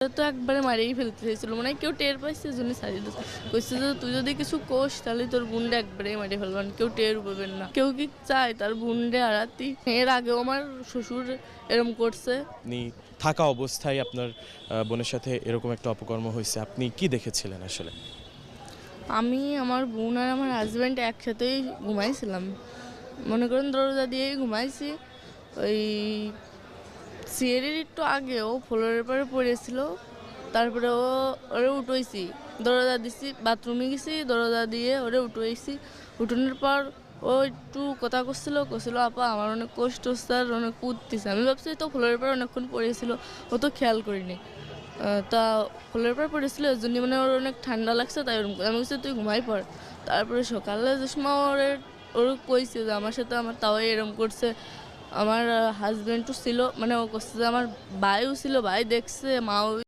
তো একবারে মারিয়েই ফেলতে চাইছিল। মানে কেউ টের পাইছে জন্য ছাড়িয়ে দিচ্ছে কইছে যে তুই যদি কিছু কোষ তাহলে তোর বুনডে একবারে মারিয়ে ফেলবেন কেউ টের পাবেন না। কেউ কি চায় তার বুনডে হারাতি এর আগেও আমার শ্বশুর এরম করছে। আপনি থাকা অবস্থায় আপনার বোনের সাথে এরকম একটা অপকর্ম হয়েছে আপনি কি দেখেছিলেন আসলে? আমি আমার বোন আর আমার হাজব্যান্ড একসাথেই ঘুমাইছিলাম। মনে করেন দরজা দিয়েই ঘুমাইছি। ওই সিঁড়ির একটু আগে ও ফ্লোরের পরে পড়েছিল। তারপরে ও ওরে উঠোইছি, দরজা দিছি, বাথরুমে গেছি, দরজা দিয়ে ওরে উঠোইছি। উঠোনের পর ও একটু কথা করছিল করছিল আপা, আমার অনেক কষ্ট আর অনেক কুদতেছে। আমি ভাবছি তো ফ্লোরের পর অনেকক্ষণ পড়েছিল, ও তো খেয়াল করিনি। তা ফলের পর পড়েছিল, এর মানে ওর অনেক ঠান্ডা লাগছে, তাই ওরকম। আমি বলছি, তুই ঘুমাই পড়। তারপরে সকালে যে সময় ওর ওর কইছে যে, আমার সাথে আমার তাও এরকম করছে। আমার হাজব্যান্ডও ছিল মানে ও করছে আমার ভাইও ছিল ভাই দেখছে মাও